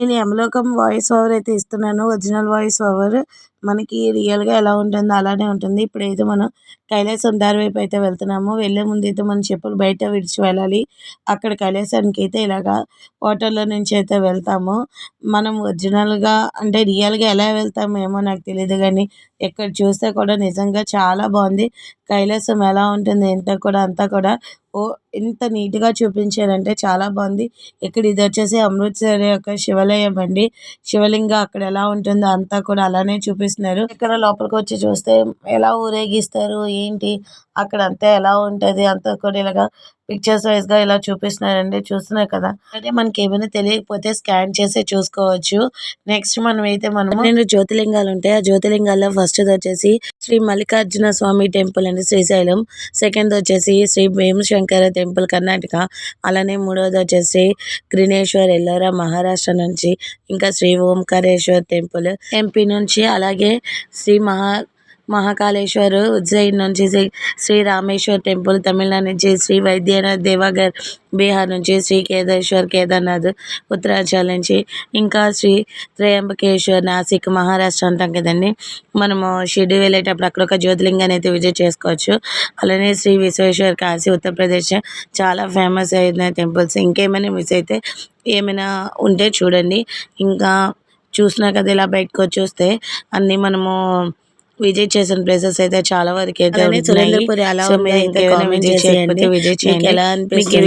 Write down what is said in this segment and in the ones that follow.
నేను యమలోకం voice over అయితే ఇస్తున్నాను. ఒరిజినల్ వాయిస్ ఓవర్ మనకి రియల్గా ఎలా ఉంటుందో అలానే ఉంటుంది. ఇప్పుడైతే మనం కైలాసం దారి వైపు అయితే వెళ్తున్నాము. వెళ్ళే ముందు అయితే మనం చెప్పులు బయట విడిచి వెళ్ళాలి. అక్కడ కైలాసానికి అయితే ఇలాగా వాటర్లో నుంచి అయితే వెళ్తాము. మనం ఒరిజినల్గా అంటే రియల్గా ఎలా వెళ్తాము ఏమో నాకు తెలియదు కానీ ఎక్కడ చూస్తే కూడా నిజంగా చాలా బాగుంది. కైలాసం ఎలా ఉంటుంది ఎంత కూడా అంతా కూడా ఓ ఎంత నీట్గా చూపించారంటే చాలా బాగుంది. ఇక్కడ ఇది వచ్చేసి అమృత్సర్ యొక్క శివాలయం అండి. శివలింగ అక్కడ ఎలా ఉంటుందో అంతా కూడా అలానే చూపిస్తున్నారు. ఇక్కడ లోపలికి వచ్చి చూస్తే ఎలా ఊరేగిస్తారు ఏంటి అక్కడ అంతా ఎలా ఉంటది అంతా కూడా ఇలాగా పిక్చర్స్ వైస్గా ఇలా చూపిస్తున్నారండి. చూస్తున్నారు కదా? అయితే మనకి ఏమైనా తెలియకపోతే స్కాన్ చేసి చూసుకోవచ్చు. నెక్స్ట్ మనం అయితే మనం రెండు జ్యోతిలింగాలు ఉంటాయి. ఆ జ్యోతిలింగాల్లో ఫస్ట్ వచ్చేసి శ్రీ మల్లికార్జున స్వామి టెంపుల్ అండి శ్రీశైలం. సెకండ్ వచ్చేసి శ్రీ భీమశంకర టెంపుల్ కర్ణాటక. అలానే మూడవది వచ్చేసి గ్రినేశ్వర్ ఎల్లోరా మహారాష్ట్ర నుంచి ఇంకా శ్రీ ఓంకారేశ్వర్ టెంపుల్ ఎంపీ నుంచి అలాగే శ్రీ మహా మహాకాళేశ్వర్ ఉజ్జయిన్ నుంచి శ్రీ శ్రీ రామేశ్వర్ టెంపుల్ తమిళనాడు నుంచి శ్రీ వైద్యనాథ్ దేవాగర్ బీహార్ నుంచి శ్రీ కేదారేశ్వర్ కేదార్నాథ్ ఉత్తరాంచల్ నుంచి ఇంకా శ్రీ త్రయంబకేశ్వర్ నాసిక్ మహారాష్ట్ర అంటాం కదండి. మనము షిర్డి వెళ్ళేటప్పుడు అక్కడ ఒక జ్యోతిలింగాన్ని అయితే విజిట్ చేసుకోవచ్చు. అలానే శ్రీ విశ్వేశ్వర్ కాశీ ఉత్తరప్రదేశ్ చాలా ఫేమస్ అయిన టెంపుల్స్. ఇంకేమైనా మిస్ అయితే ఏమైనా ఉంటే చూడండి. ఇంకా చూసినా కదా ఇలా బయటకు వచ్చి చూస్తే అన్నీ మనము విజిట్ చేసిన ప్లేసెస్ అయితే చాలా వరకు అయితే. సురేంద్రపురి comment విజిట్ చేయకపోతే. విజిట్ చేయండి. ఎలా అనిపిస్తుంది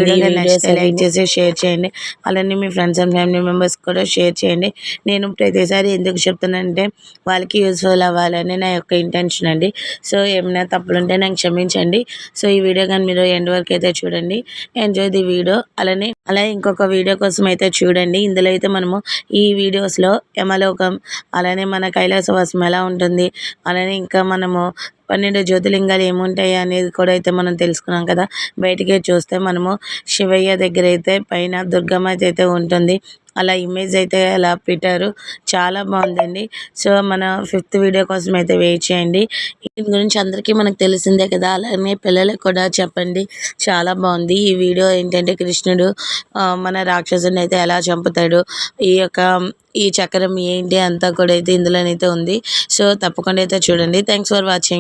లైక్? చేసి షేర్ చేయండి. అలానే మీ ఫ్రెండ్స్ అండ్ ఫ్యామిలీ మెంబర్స్ కూడా షేర్ చేయండి. నేను ప్రతిసారి ఎందుకు చెప్తున్నానంటే వాళ్ళకి యూస్ఫుల్ అవ్వాలని నా యొక్క ఇంటెన్షన్ అండి. సో ఏమైనా తప్పులుంటే నాకు క్షమించండి. సో ఈ వీడియో కానీ మీరు ఎండ్ వరకు అయితే చూడండి. ఎంజాయ్ ది వీడియో అలానే అలాగే ఇంకొక వీడియో కోసం అయితే చూడండి. ఇందులో అయితే మనము ఈ వీడియోస్లో యమలోకం అలానే మన కైలాసవాసం ఎలా ఉంటుంది అలానే ఇంకా మనము పన్నెండు జ్యోతిలింగాలు ఏముంటాయి అనేది కూడా అయితే మనం తెలుసుకున్నాం కదా. బయటికి చూస్తే మనము శివయ్య దగ్గర అయితే పైన దుర్గమ్మ అయితే ఉంటుంది. అలా ఇమేజ్ అయితే అలా పెట్టారు. చాలా బాగుందండి. సో మన ఫిఫ్త్ వీడియో కోసం అయితే వెయిట్ చేయండి. దీని గురించి అందరికీ మనకు తెలిసిందే కదా. అలానే పిల్లలకు కూడా చెప్పండి. చాలా బాగుంది. ఈ వీడియో ఏంటంటే కృష్ణుడు మన రాక్షసుని అయితే ఎలా చంపుతాడు? ఈ యొక్క ఈ చక్రం ఏంటి? అంతా కూడా అయితే ఇందులోనైతే ఉంది. సో తప్పకుండా అయితే చూడండి. Thanks for watching